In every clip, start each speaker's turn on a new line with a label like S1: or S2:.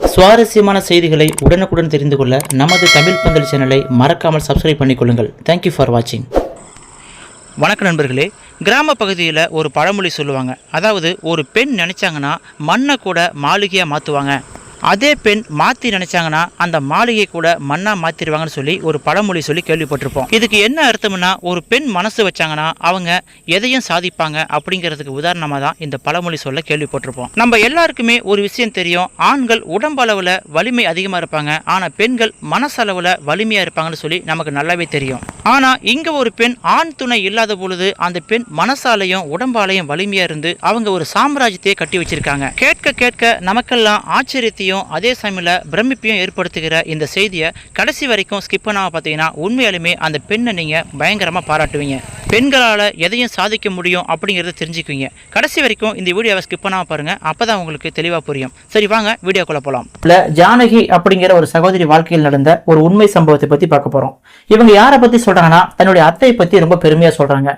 S1: சுவாரஸ்யமான செய்திகளை உடனுக்குடன் தெரிந்து கொள்ள நமது தமிழ் பந்தல் சேனலை மறக்காமல் சப்ஸ்கிரைப் பண்ணிக்கொள்ளுங்கள். தேங்க்யூ ஃபார் வாட்சிங் வணக்கம் நண்பர்களே கிராம பகுதியில் ஒரு பழமொழி சொல்லுவாங்க. அதாவது ஒரு பெண் நினச்சாங்கன்னா மண்ணை கூட மாளிகையாக மாற்றுவாங்க அதே பெண் மாற்றி நினச்சாங்கன்னா அந்த மாளிகை கூட மண்ணா மாற்றிடுவாங்கன்னு சொல்லி ஒரு பழமொழி சொல்லி கேள்விப்பட்டிருப்போம். இதுக்கு என்ன அர்த்தம்னா ஒரு பெண் மனசு வச்சாங்கன்னா அவங்க எதையும் சாதிப்பாங்க அப்படிங்கிறதுக்கு உதாரணமாக தான் இந்த பழமொழி சொல்ல கேள்விப்பட்டிருப்போம். நம்ம எல்லாருக்குமே ஒரு விஷயம் தெரியும். ஆண்கள் உடம்பளவில் வலிமை அதிகமாக இருப்பாங்க. ஆனால் பெண்கள் மனசளவில் வலிமையாக இருப்பாங்கன்னு சொல்லி நமக்கு நல்லாவே தெரியும். ஆனால் இங்கே ஒரு பெண் ஆண் துணை இல்லாத பொழுது அந்த பெண் மனசாலையும் உடம்பாலையும் வலிமையாக இருந்து அவங்க ஒரு சாம்ராஜ்யத்தையே கட்டி வச்சிருக்காங்க. கேட்க கேட்க நமக்கெல்லாம் ஆச்சரியத்தையும் அதே சமயத்தில் பிரமிப்பையும் ஏற்படுத்துகிற இந்த செய்தியை கடைசி வரைக்கும் ஸ்கிப் பண்ணாமல் பார்த்தீங்கன்னா உண்மையாலுமே அந்த பெண்ணை நீங்கள் பயங்கரமாக பாராட்டுவீங்க. பெண்களால் எதையும் சாதிக்க முடியும் அப்படிங்கிறத தெரிஞ்சுக்குவீங்க. கடைசி வரைக்கும் இந்த வீடியோவை ஸ்கிப் பண்ணாமல் பாருங்கள் அப்போ தான் உங்களுக்கு தெளிவாக புரியும். சரி வாங்க வீடியோக்குள்ளே போகலாம் இல்லை ஜானகி அப்படிங்கிற ஒரு சகோதரி வாழ்க்கையில் நடந்த ஒரு உண்மை சம்பவத்தை பற்றி பார்க்க போகிறோம் இவங்க யாரை பற்றி சொல்கிறாங்கன்னா தன்னுடைய அத்தையை பற்றி ரொம்ப பெருமையாக சொல்கிறாங்க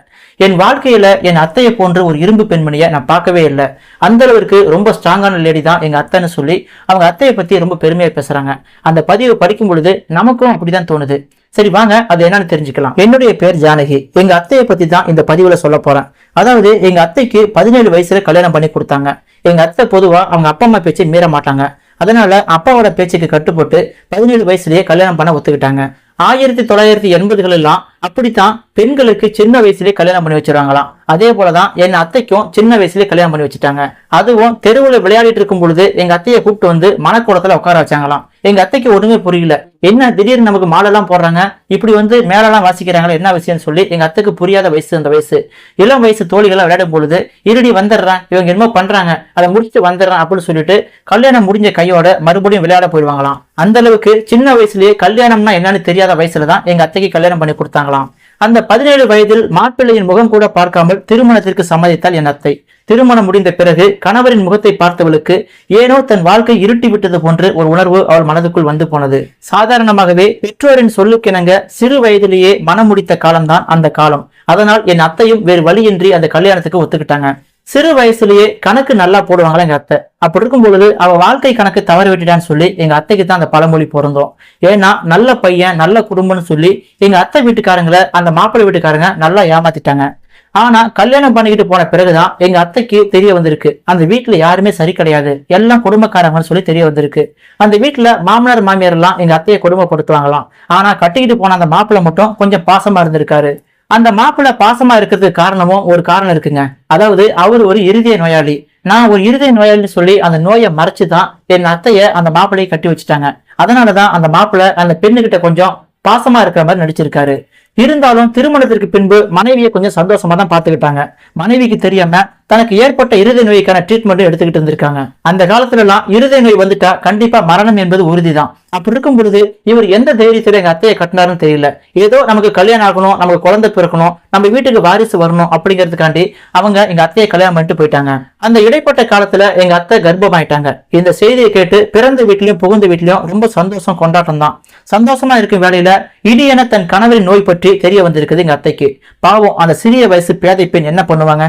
S1: என் வாழ்க்கையில என் அத்தையை போன்ற ஒரு இரும்பு பெண்மணியை நான் பார்க்கவே இல்லை. அந்த அளவிற்கு ரொம்ப ஸ்ட்ராங்கான லேடி தான் எங்க அத்தைன்னு சொல்லி அவங்க அத்தையை பத்தி ரொம்ப பெருமையா பேசுறாங்க. அந்த பதிவை படிக்கும் பொழுது நமக்கும் அப்படிதான் தோணுது. சரி வாங்க அது என்னன்னு தெரிஞ்சுக்கலாம். என்னுடைய பேர் ஜானகி. எங்க அத்தையை பத்தி தான் இந்த பதிவுல சொல்ல போறேன். அதாவது எங்க அத்தைக்கு பதினேழு வயசுல கல்யாணம் பண்ணி கொடுத்தாங்க. எங்க அத்தை பொதுவா அவங்க அப்பா அம்மா பேச்சை மீற மாட்டாங்க. அதனால அப்பாவோட பேச்சுக்கு கட்டுப்பட்டு பதினேழு வயசுலயே கல்யாணம் பண்ண ஒத்துக்கிட்டாங்க. ஆயிரத்தி தொள்ளாயிரத்தி எண்பதுகள் எல்லாம் அப்படித்தான் பெண்களுக்கு சின்ன வயசுலயே கல்யாணம் பண்ணி வச்சிருவாங்களாம். அதே போலதான் என் அத்தைக்கும் சின்ன வயசுலயே கல்யாணம் பண்ணி வச்சுட்டாங்க. அதுவும் தெருவுல விளையாடிட்டு இருக்கும் பொழுது எங்க அத்தையை கூப்பிட்டு வந்து மனக்கூடத்துல உட்கார வச்சாங்களாம். எங்க அத்தைக்கு ஒண்ணுமே புரியல. என்ன திடீர்னு நமக்கு மாலெல்லாம் போடுறாங்க? இப்படி வந்து மேலெல்லாம் வாசிக்கிறாங்களா என்ன விஷயம்னு சொல்லி எங்க அத்தைக்கு புரியாத வயசு அந்த வயசு. இளம் வயசு தோழிகளாக விளையாடும் பொழுது இருடி வந்துடுறான் இவங்க என்னமோ பண்றாங்க அதை முடிச்சுட்டு வந்துடுறான் அப்படின்னு சொல்லிட்டு கல்யாணம் முடிஞ்ச கையோட மறுபடியும் விளையாட போயிடுவாங்களாம். அந்த அளவுக்கு சின்ன வயசுலயே கல்யாணம்னா என்னன்னு தெரியாத வயசுல தான் எங்க அத்தைக்கு கல்யாணம் பண்ணி கொடுத்தாங்களாம். அந்த பதினேழு வயதில் மாப்பிள்ளையின் முகம் கூட பார்க்காமல் திருமணத்திற்கு சம்மதித்தாள் என் அத்தை. திருமணம் முடிந்த பிறகு கணவரின் முகத்தை பார்த்தவளுக்கு ஏனோ தன் வாழ்க்கை இருட்டி விட்டது போன்று ஒரு உணர்வு அவள் மனதுக்குள் வந்து போனது. சாதாரணமாகவே பெற்றோரின் சொல்லுக்கிணங்க சிறு வயதிலேயே மனம் முடித்த காலம்தான் அந்த காலம். அதனால் என் அத்தையும் வேறு வழியின்றி அந்த கல்யாணத்துக்கு ஒத்துக்கிட்டாங்க. சிறு வயசுலயே கணக்கு நல்லா போடுவாங்களா எங்க அத்தை? அப்படி இருக்கும் பொழுது அவ வாழ்க்கை கணக்கு தவறு விட்டுட்டான்னு சொல்லி எங்க அத்தைக்கு தான் அந்த பழமொழி பிறந்தோம் ஏன்னா நல்ல பையன் நல்ல குடும்பம்னு சொல்லி எங்க அத்தை வீட்டுக்காரங்களை அந்த மாப்பிள்ளை வீட்டுக்காரங்க நல்லா ஏமாத்திட்டாங்க. ஆனா கல்யாணம் பண்ணிக்கிட்டு போன பிறகுதான் எங்க அத்தைக்கு தெரிய வந்திருக்கு. அந்த வீட்டுல யாருமே சரி கிடையாது. எல்லாம் குடும்பக்காரங்கன்னு சொல்லி தெரிய வந்திருக்கு. அந்த வீட்டுல மாமனார் மாமியார் எல்லாம் எங்க அத்தையை கொடுமைப்படுத்துவாங்களாம். ஆனா கட்டிக்கிட்டு போன அந்த மாப்பிள்ளை மட்டும் கொஞ்சம் பாசமா இருந்திருக்காரு. அந்த மாப்பிள்ள பாசமா இருக்கிறதுக்கு காரணமும் ஒரு காரணம் இருக்குங்க. அதாவது அவர் ஒரு இருதய நோயாளி. நான் ஒரு இருதய நோயாளின்னு சொல்லி அந்த நோயை மறைச்சு தான் என் அத்தைய அந்த மாப்பிள்ளையை கட்டி வச்சுட்டாங்க. அதனாலதான் அந்த மாப்பிள்ள அந்த பெண்ணுகிட்ட கொஞ்சம் பாசமா இருக்கிற மாதிரி நடிச்சிருக்காரு. இருந்தாலும் திருமணத்திற்கு பின்பு மனைவியை கொஞ்சம் சந்தோஷமா தான் பாத்துக்கிட்டாங்க மனைவிக்கு தெரியாம தனக்கு ஏற்பட்ட இருதய நோய்க்கான ட்ரீட்மெண்ட் எடுத்துக்கிட்டு இருந்திருக்காங்க. அந்த காலத்துல எல்லாம் இருதய நோய் வந்துட்டா கண்டிப்பா மரணம் என்பது உறுதிதான். அப்படி இருக்கும் பொழுது இவர் எந்த தைரியத்துல எங்க அத்தையை கட்டினாருன்னு தெரியல. ஏதோ நமக்கு கல்யாணம் ஆகணும் நமக்கு குழந்தை பிறக்கணும் நம்ம வீட்டுக்கு வாரிசு வரணும் அப்படிங்கிறதுக்காண்டி அவங்க எங்க அத்தையை கல்யாணம் பண்ணிட்டு போயிட்டாங்க. அந்த இடைப்பட்ட காலத்துல எங்க அத்தை கர்ப்பமாயிட்டாங்க. இந்த செய்தியை கேட்டு பிறந்த வீட்லயும் புகுந்த வீட்லயும் ரொம்ப சந்தோஷம் கொண்டாட்டம் தான் சந்தோஷமா இருக்கும் வேலையில இடியென தன் கணவரின் நோய் பற்றி தெரிய வந்திருக்குது எங்க அத்தைக்கு. பாவம் அந்த சிறிய வயசு பேதை பெண் என்ன பண்ணுவாங்க?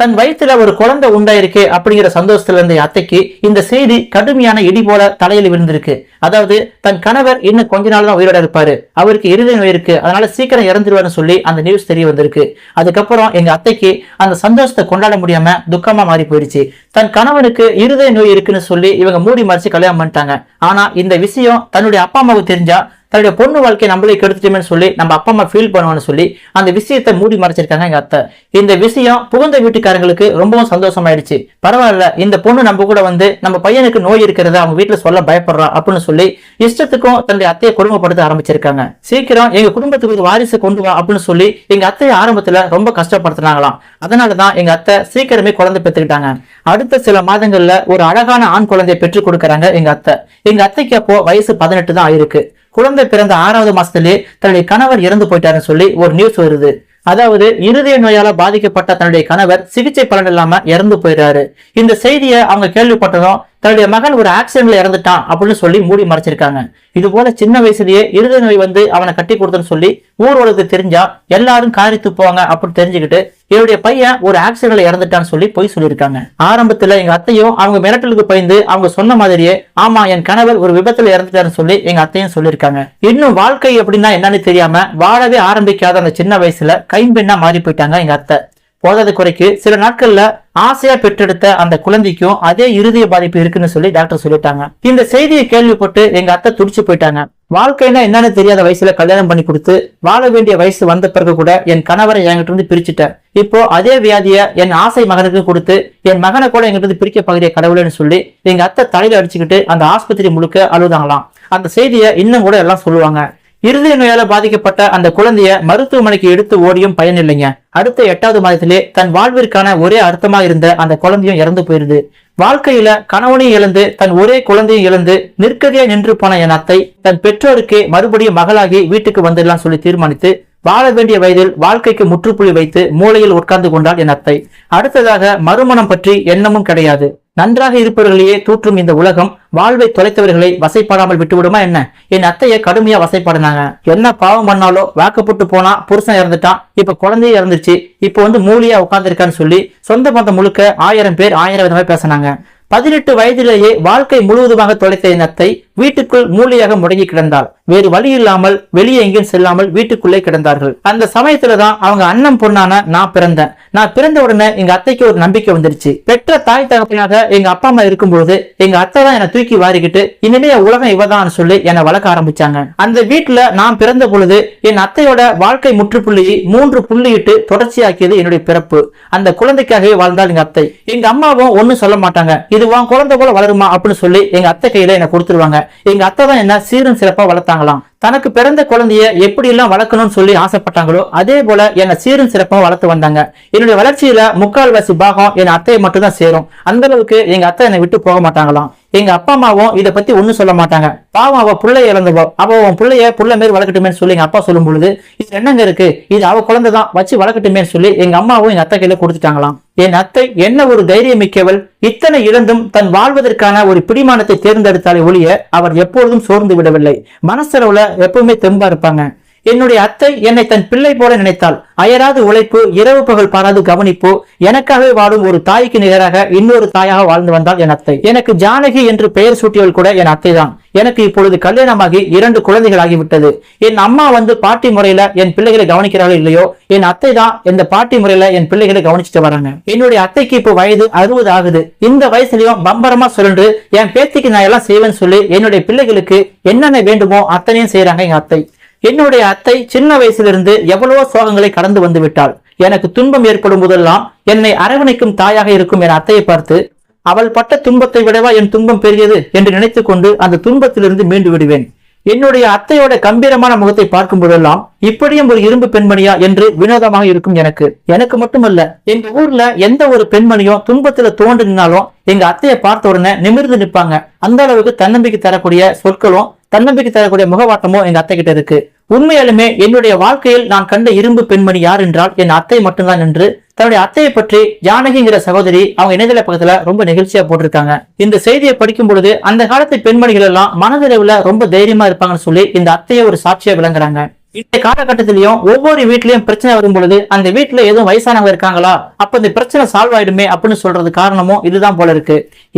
S1: தன் வயிற்றுல ஒரு குழந்தை உண்டாயிருக்கே அப்படிங்கிற சந்தோஷத்துல இருந்த அத்தைக்கு இந்த செய்தி கடுமையான இடி போல தலையில் விழுந்திருக்கு. அதாவது தன் கணவர் இன்னும் கொஞ்ச நாள் தான் உயிரோட இருப்பாரு. அவருக்கு இருதய நோய் இருக்கு அதனால சீக்கிரம் இறந்துருவாருன்னு சொல்லி அந்த நியூஸ் தெரிய வந்திருக்கு. அதுக்கப்புறம் எங்க அத்தைக்கு அந்த சந்தோஷத்தை கொண்டாட முடியாம துக்கமா மாறி போயிடுச்சு. தன் கணவனுக்கு இருதய நோய் இருக்குன்னு சொல்லி இவங்க மூடி மறைச்சு கல்யாணம் பண்ணிட்டாங்க. ஆனா இந்த விஷயம் தன்னுடைய அப்பா அம்மாவுக்கு தெரிஞ்சா தன்னுடைய பொண்ணு வாழ்க்கையை நம்மளே கெடுத்துட்டோம்னு சொல்லி நம்ம அப்பா அம்மா ஃபீல் பண்ணுவோம்னு சொல்லி அந்த விஷயத்தை மூடி மறைச்சிருக்காங்க எங்க அத்தை. இந்த விஷயம் புகுந்த வீட்டுக்காரங்களுக்கு ரொம்பவும் சந்தோஷமாயிடுச்சு. பரவாயில்ல இந்த பொண்ணு நம்ம கூட வந்து நம்ம பையனுக்கு நோய் இருக்கிறத அவங்க வீட்டுல சொல்ல பயப்படுறா அப்படின்னு சொல்லி இஷ்டத்துக்கும் தன்னுடைய அத்தையை கொடுமைப்படுத்த ஆரம்பிச்சிருக்காங்க. சீக்கிரம் எங்க குடும்பத்துக்கு ஒரு வாரிசு கொண்டு வா அப்படின்னு சொல்லி எங்க அத்தையை ஆரம்பத்துல ரொம்ப கஷ்டப்படுத்தினாங்களாம். அதனாலதான் எங்க அத்தை சீக்கிரமே குழந்தை பெற்றுக்கிட்டாங்க. அடுத்த சில மாதங்கள்ல ஒரு அழகான ஆண் குழந்தையை பெற்றுக் கொடுக்கறாங்க எங்க அத்தை. எங்க அத்தைக்கு அப்போ வயசு பதினெட்டு தான் ஆயிருக்கு. குழந்தை பிறந்த ஆறாவது மாசத்திலே தன்னுடைய கணவர் இறந்து போயிட்டாருன்னு சொல்லி ஒரு நியூஸ் வருது. அதாவது இருதய நோயால பாதிக்கப்பட்ட தன்னுடைய கணவர் சிகிச்சை பலன் இல்லாம இறந்து போயிடுறாரு. இந்த செய்தியை அவங்க கேள்விப்பட்டதும் தன்னுடைய மகன் ஒரு ஆக்சிடென்ட்ல இறந்துட்டான் அப்படின்னு சொல்லி மூடி மறைச்சிருக்காங்க. இது போல சின்ன வயசுலயே இருதய நோய் வந்து அவனை கட்டி கொடுத்தன்னு சொல்லி ஊர்வலத்துக்கு தெரிஞ்சா எல்லாரும் காரி துப்புவாங்க அப்படின்னு தெரிஞ்சுக்கிட்டு என்னுடைய பையன் ஒரு ஆக்சிடென்ட்ல இறந்துட்டான்னு சொல்லி போய் சொல்லியிருக்காங்க. ஆரம்பத்துல எங்க அத்தையும் அவங்க மிரட்டலுக்கு பயந்து அவங்க சொன்ன மாதிரியே ஆமா என் கணவர் ஒரு விபத்துல இறந்துட்டாருன்னு சொல்லி எங்க அத்தையும் சொல்லியிருக்காங்க. இன்னும் வாழ்க்கை அப்படின்னா என்னன்னு தெரியாம வாழவே ஆரம்பிக்காத அந்த சின்ன வயசுல கைம்பெண்ணா மாறி போயிட்டாங்க எங்க அத்தை. போதாத குறைக்கு. சில நாட்கள்ல ஆசையா பெற்றெடுத்த அந்த குழந்தைக்கும் அதே இருதய பாதிப்பு இருக்குன்னு சொல்லி டாக்டர் சொல்லிட்டாங்க. இந்த செய்தியை கேள்விப்பட்டு எங்க அத்தை துடிச்சு போயிட்டாங்க. வாழ்க்கைனா என்னன்னு தெரியாத வயசுல கல்யாணம் பண்ணி கொடுத்து வாழ வேண்டிய வயசு வந்த பிறகு கூட என் கணவரை என்கிட்ட இருந்து பிரிச்சுட்டேன். இப்போ அதே வியாதிய என் ஆசை மகனுக்கு கொடுத்து என் மகனை கூட எங்கிட்ட இருந்து பிரிக்க பகுதிய கடவுள்னு சொல்லி எங்க அத்தை தலையில அடிச்சுக்கிட்டு அந்த ஆஸ்பத்திரி முழுக்க அழுதாங்களாம். அந்த செய்தியை இன்னும் கூட எல்லாம் சொல்லுவாங்க. இருதய நோயால பாதிக்கப்பட்ட அந்த குழந்தைய மருத்துவமனைக்கு எடுத்து ஓடியும் பயன் இல்லைங்க. அடுத்த எட்டாவது மாதத்திலே தன் வாழ்விற்கான ஒரே அர்த்தமா இருந்த அந்த குழந்தையும் இறந்து போயிருது. வாழ்க்கையில கணவனையும் இழந்து தன் ஒரே குழந்தையும் இழந்து நிற்கதியா நின்று போன என் அத்தை தன் பெற்றோருக்கே மறுபடியும் மகளாகி வீட்டுக்கு வந்துடலாம் சொல்லி தீர்மானித்து வாழ வேண்டிய வயதில் வாழ்க்கைக்கு முற்றுப்புள்ளி வைத்து மூளையில் உட்கார்ந்து கொண்டாள் என் அத்தை. அடுத்ததாக மறுமணம் பற்றி எண்ணமும் கிடையாது. நன்றாக இருப்பவர்களையே தூற்றும் இந்த உலகம் வாழ்வை தொலைத்தவர்களை வசைப்பாடாமல் விட்டுவிடுமா என்ன? என் அத்தைய கடுமையா வசைப்பாடினாங்க. என்ன பாவம் பண்ணாலோ வாக்கப்பட்டு போனா புருஷன் இறந்துட்டான் இப்ப குழந்தைய இறந்துச்சு இப்ப வந்து மூலியா உட்கார்ந்துருக்கான்னு சொல்லி சொந்த பந்தம் முழுக்க ஆயிரம் பேர் ஆயிரம் விதமா பேசினாங்க. பதினெட்டு வயதிலேயே வாழ்க்கை முழுவதுமாக தொலைத்த என் அத்தை வீட்டுக்குள் மூலியாக முடங்கி கிடந்தாள். வேறு வழி இல்லாமல் வெளியே எங்கேயும் செல்லாமல் வீட்டுக்குள்ளே கிடந்தார்கள். அந்த சமயத்துல தான் அவங்க அண்ணன் பொண்ணான நான் பிறந்தேன். நான் பிறந்த உடனே எங்க அத்தைக்கு ஒரு நம்பிக்கை வந்துருச்சு. பெற்ற தாய் தகப்பனாக எங்க அப்பா அம்மா இருக்கும்பொழுது எங்க அத்தை தான் என்னை தூக்கி வாரிக்கிட்டு இனிமே உலகம் இவதான் சொல்லி என்னை வளர்க்க ஆரம்பிச்சாங்க. அந்த வீட்டுல நான் பிறந்த பொழுது என் அத்தையோட வாழ்க்கை முற்றுப்புள்ளியை மூன்று புள்ளியிட்டு தொடர்ச்சியாக்கியது என்னுடைய பிறப்பு. அந்த குழந்தைக்காகவே வாழ்ந்தால் எங்க அத்தை. எங்க அம்மாவும் ஒண்ணும் சொல்ல மாட்டாங்க. இது உன் குழந்தை போல வளருமா அப்படின்னு சொல்லி எங்க அத்தை கையில என்ன கொடுத்துருவாங்க. எங்க அத்தை தான் என்ன சீரும் சிறப்பா வளர்த்தாங்களாம் தனக்கு பிறந்த குழந்தைய எப்படி எல்லாம் வளர்க்கணும்னு சொல்லி ஆசைப்பட்டாங்களோ அதே போல என்னை சீரும் சிறப்பும் வளர்த்து வந்தாங்க. என்னுடைய வளர்ச்சியில முக்கால்வாசி பாகம் என் அத்தையை மட்டும் தான் சேரும். அந்த அளவுக்கு எங்க அத்தை என்னை விட்டு போக மாட்டாங்களாம். எங்க அப்பா அம்மாவும் இதை பத்தி ஒண்ணும் சொல்ல மாட்டாங்க. பாவம் அவ புள்ளைய இழந்தவோ அவ உன் புள்ளைய புள்ள மாரி வளர்க்கட்டுமே சொல்லி எங்க அப்பா சொல்லும் பொழுது இது என்னங்க இருக்கு? இது அவ குழந்தை தான் வச்சு வளர்க்கட்டுமே சொல்லி எங்க அம்மாவும் எங்க அத்தை கையில கொடுத்துட்டாங்களாம். என் அத்தை என்ன ஒரு தைரியம் மிக்கவள் இத்தனை இழந்தும் தன் வாழ்வதற்கான ஒரு பிடிமானத்தை தேர்ந்தெடுத்தாலே ஒழிய அவர் எப்பொழுதும் சோர்ந்து விடவில்லை. மனசளவுல எப்பவுமே தெம்பா இருப்பாங்க. என்னுடைய அத்தை என்னை தன் பிள்ளை போல நினைத்தாள். அயராது உழைப்பு இரவு பகல் பாராது கவனிப்பு எனக்காகவே வாழும் ஒரு தாய்க்கு நிகராக இன்னொரு தாயாக வாழ்ந்து வந்தாள் என் அத்தை. எனக்கு ஜானகி என்று பெயர் சூட்டியவள் கூட என் அத்தை தான் எனக்கு இப்பொழுது கல்யாணமாகி இரண்டு குழந்தைகள் ஆகிவிட்டது என் அம்மா வந்து பாட்டி முறையில என் பிள்ளைகளை கவனிக்கிறார்கள் இல்லையோ என் அத்தை தான் இந்த பாட்டி முறையில என் பிள்ளைகளை கவனிச்சுட்டு வராங்க. என்னுடைய அத்தைக்கு இப்போ வயது அறுபது ஆகுது. இந்த வயசுலயும் பம்பரமா சொல்லிட்டு என் பேத்திக்கு நான் எல்லாம் செய்வேன்னு சொல்லி என்னுடைய பிள்ளைகளுக்கு என்னென்ன வேண்டுமோ அத்தனையும் செய்யறாங்க எங்க அத்தை. என்னுடைய அத்தை சின்ன வயசிலிருந்து எவ்வளவோ சோகங்களை கடந்து வந்து விட்டாள். எனக்கு துன்பம் ஏற்படும் போதெல்லாம் என்னை அரவணைக்கும் தாயாக இருக்கும் என் அத்தையை பார்த்து அவள் பட்ட துன்பத்தை விடவா என் துன்பம் பெரியது? என்று நினைத்துக்கொண்டு அந்த துன்பத்திலிருந்து மீண்டு விடுவேன். என்னுடைய அத்தையோட கம்பீரமான முகத்தை பார்க்கும் போதெல்லாம் இப்படியும் ஒரு இரும்பு பெண்மணியா என்று வினோதமாக இருக்கும் எனக்கு. எனக்கு மட்டுமல்ல எங்க ஊர்ல எந்த ஒரு பெண்மணியும் துன்பத்துல தோண்டு நின்னாலும் எங்க அத்தையை பார்த்த உடனே நிமிர்ந்து நிற்பாங்க. அந்த அளவுக்கு தன்னம்பிக்கை தரக்கூடிய சொற்களும் தன்னம்பிக்கை தரக்கூடிய முகவாட்டமோ எங்க அத்தை கிட்ட இருக்கு. உண்மையாலுமே என்னுடைய வாழ்க்கையில் நான் கண்ட இரும்பு பெண்மணி யார் என்றால் என் அத்தை மட்டும்தான் என்று தன்னுடைய அத்தையை பற்றி ஜானகிங்கிற சகோதரி அவங்க இணையதள பக்கத்துல ரொம்ப நெகிழ்ச்சியா போட்டிருக்காங்க. இந்த செய்தியை படிக்கும் பொழுது அந்த காலத்து பெண்மணிகள் எல்லாம் மனதளவுல ரொம்ப தைரியமா இருப்பாங்கன்னு சொல்லி இந்த அத்தையை ஒரு சாட்சியா விளங்குறாங்க. இந்த காலகட்டத்திலயும் ஒவ்வொரு வீட்லயும் பிரச்சனை வரும் பொழுது அந்த வீட்டுல எதுவும் வயசானவங்க இருக்காங்களா? அப்ப இந்த பிரச்சனை சால்வ் ஆயிடுமே அப்படின்னு சொல்றது காரணமும் இதுதான் போல இருக்கு.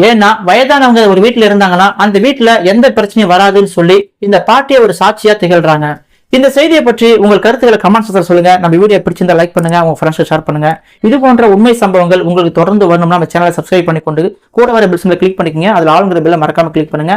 S1: ஏன்னா வயதானவங்க ஒரு வீட்டுல இருந்தாங்கன்னா அந்த வீட்டுல எந்த பிரச்சனையும் வராதுன்னு சொல்லி இந்த பாட்டியை ஒரு சாட்சியா திகழ்றாங்க. இந்த செய்தியை பற்றி உங்கள் கருத்துக்களை கமெண்ட்ஸ் சொல்லுங்க. நம்ம வீடியோ பிடிச்சிருந்தா லைக் பண்ணுங்க. உங்க ஃப்ரெண்ட்ஸ் ஷேர் பண்ணுங்க. இது போன்ற உண்மை சம்பவங்கள் உங்களுக்கு தொடர்ந்து வரணும்னா நம்ம சேனலை சப்ஸ்கிரைப் பண்ணிக்கொண்டு கூட வர பில்ஸ் கிளிக் பண்ணிக்கங்க. அதுல ஆளுங்கிற பில்லை மறக்காம கிளிக் பண்ணுங்க.